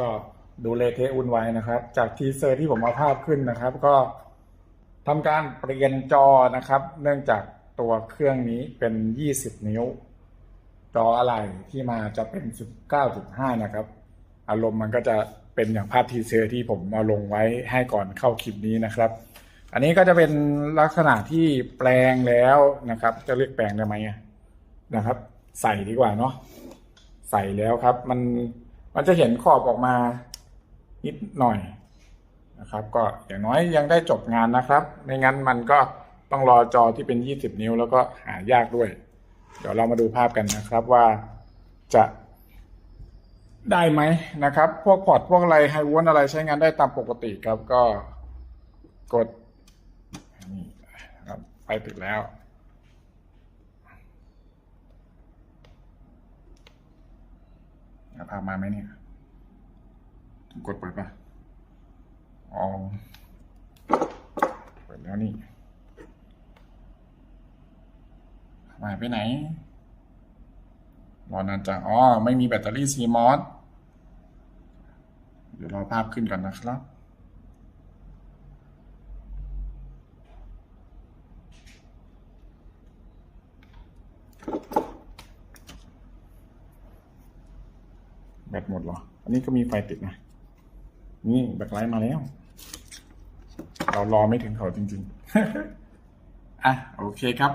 ก็ดูเลเทะวุ่นวายนะครับ จากทีเซอร์ที่ผมเอาภาพขึ้นนะครับ ก็ทำการเปลี่ยนจอนะครับ เนื่องจากตัวเครื่องนี้เป็น 20 นิ้ว จออะไรที่มาจะเป็น 19.5 นะครับ อารมณ์มันก็จะเป็นอย่างภาพทีเซอร์ที่ผมเอาลงไว้ให้ก่อนเข้าคลิปนี้นะครับ อันนี้ก็จะเป็นลักษณะที่แปลงแล้วนะครับ จะเรียกแปลงได้ไหมนะครับ ใส่ดีกว่าเนาะใส่แล้วครับ มัน มันจะเห็นขอบออกมานิดหน่อยนะครับ ก็อย่างน้อยยังได้จบงานนะครับ ไม่งั้นมันก็ต้องรอจอที่เป็น 20 นิ้ว แล้วก็หายากด้วย เดี๋ยวเรามาดูภาพกันนะครับว่าจะได้ไหมนะครับ พวกพอร์ตพวกอะไรไฮวอนอะไรใช้งานได้ตามปกติครับก็กดนี่ครับไปติดแล้ว ภาพมาไหมเนี่ย กดเปิดป่ะอ๋อเปิดแล้วนี่หายไปไหน รอนานจังอ๋อ ไม่มีแบตเตอรี่ซีมอสเดี๋ยวรอภาพขึ้นก่อนนะครับ แบตหมดเหรอ อันนี้ก็มีไฟติดนะ นี่แบตไลท์มาแล้ว เรารอไม่ถึงเขาจริง ๆ อะ โอเคครับ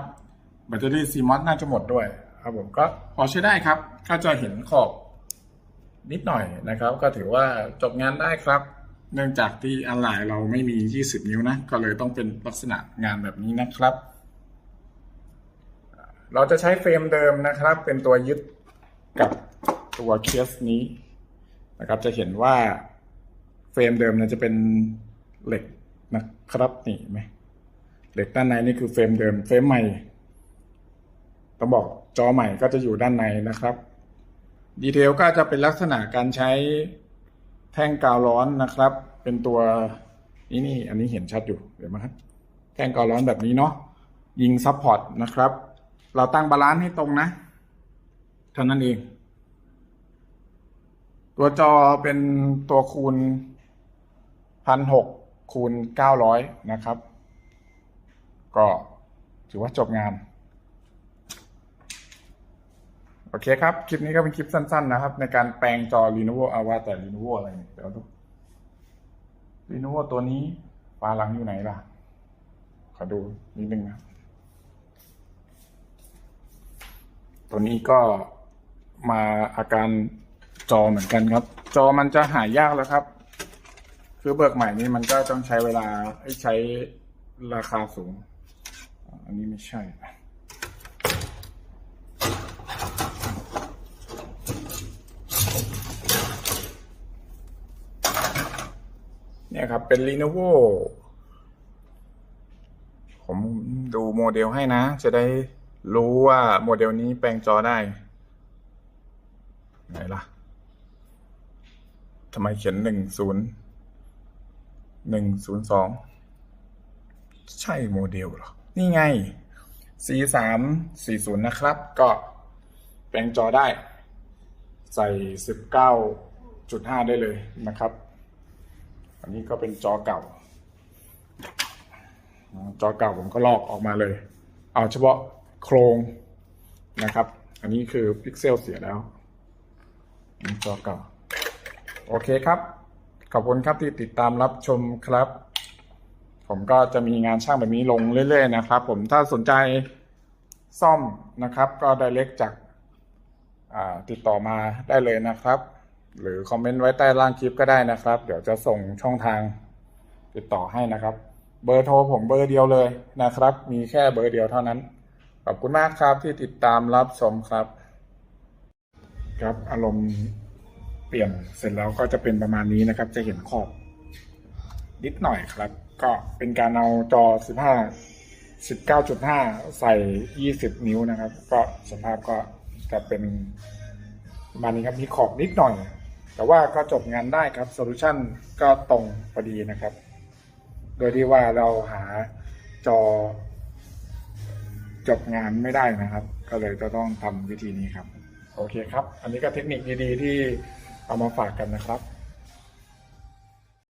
แบตเตอรี่ซีมอสน่าจะหมดด้วย ครับผมก็พอใช้ได้ครับ ก็จะเห็นขอบนิดหน่อยนะครับ ก็ถือว่าจบงานได้ครับ เนื่องจากที่อันหลายเราไม่มี 20 นิ้วนะ ก็เลยต้องเป็นลักษณะงานแบบนี้นะครับ เราจะใช้เฟรมเดิมนะครับ เป็นตัวยึดกับ ตัวเคสนี้นะครับ จะเห็นว่าเฟรมเดิมเนี่ยจะเป็นเหล็กนะครับนี่ไหมเหล็กด้านในนี่คือเฟรมเดิมเฟรมใหม่ต้องบอกจอใหม่ก็จะอยู่ด้านในนะครับ ดีเทลก็จะเป็นลักษณะการใช้แท่งกาวร้อนนะครับ เป็นตัวนี่นี่อันนี้เห็นชัดอยู่เดี๋ยวมาครับแท่งกาวร้อนแบบนี้เนาะยิงซับพอร์ตนะครับ เราตั้งบาลานซ์ให้ตรงนะเท่านั้นเอง ตัวจอเป็นตัวคูณพันหกคูณเก้าร้อยนะครับ ก็ถือว่าจบงาน โอเคครับ คลิปนี้ก็เป็นคลิปสั้น ๆ นะครับ ในการแปลงจอ Lenovo Ava แต่ Lenovo อะไรเนี่ยเดี๋ยวดู Lenovo ตัวนี้ฝาหลังอยู่ไหนล่ะ ขอดูนิดนึงนะตัวนี้ก็มาอาการ จอเหมือนกันครับ จอมันจะหายากแล้วครับ คือเบิกใหม่นี่มันก็ต้องใช้เวลาใใช้ราคาสูง อันนี้ไม่ใช่เนี่ยครับ เป็น Lenovo ผมดูโมเดลให้นะ จะได้รู้ว่าโมเดลนี้แปลงจอได้ ไหนล่ะ ทำไมเขียนหนึ่งศูนย์หนึ่งศูนย์สองใช่โมเดลหรอ นี่ไง C สามสี่ศูนย์นะครับ ก็แปลงจอได้ ใส่สิบเก้าจุดห้าได้เลยนะครับ อันนี้ก็เป็นจอเก่า จอเก่าผมก็ลอกออกมาเลย เอาเฉพาะโครงนะครับ อันนี้คือพิกเซลเสียแล้วจอเก่า โอเคครับ ขอบคุณครับที่ติดตามรับชมครับ ผมก็จะมีงานช่างแบบนี้ลงเรื่อย ๆ นะครับ ผมถ้าสนใจซ่อมนะครับ ก็ได้เล็กจากาติดต่อมาได้เลยนะครับ หรือคอมเมนต์ไว้ใต้ล่างคลิปก็ได้นะครับ เดี๋ยวจะส่งช่องทางติดต่อให้นะครับ เบอร์โทรผมเบอร์เดียวเลยนะครับ มีแค่เบอร์เดียวเท่านั้น ขอบคุณมากครับที่ติดตามรับชมครับ ครับอารมณ์ เปลี่ยนเสร็จแล้วก็จะเป็นประมาณนี้นะครับ จะเห็นขอบนิดหน่อยครับ ก็เป็นการเอาจอ 15 19.5 ใส่ 20 นิ้วนะครับ ก็สภาพก็จะเป็นประมาณนี้ครับมีขอบนิดหน่อย แต่ว่าก็จบงานได้ครับโซลูชันก็ตรงพอดีนะครับ โดยที่ว่าเราหาจอจบงานไม่ได้นะครับ ก็เลยจะต้องทำวิธีนี้ครับ โอเคครับ อันนี้ก็เทคนิคดีๆที่ เอามาฝากกันนะครับ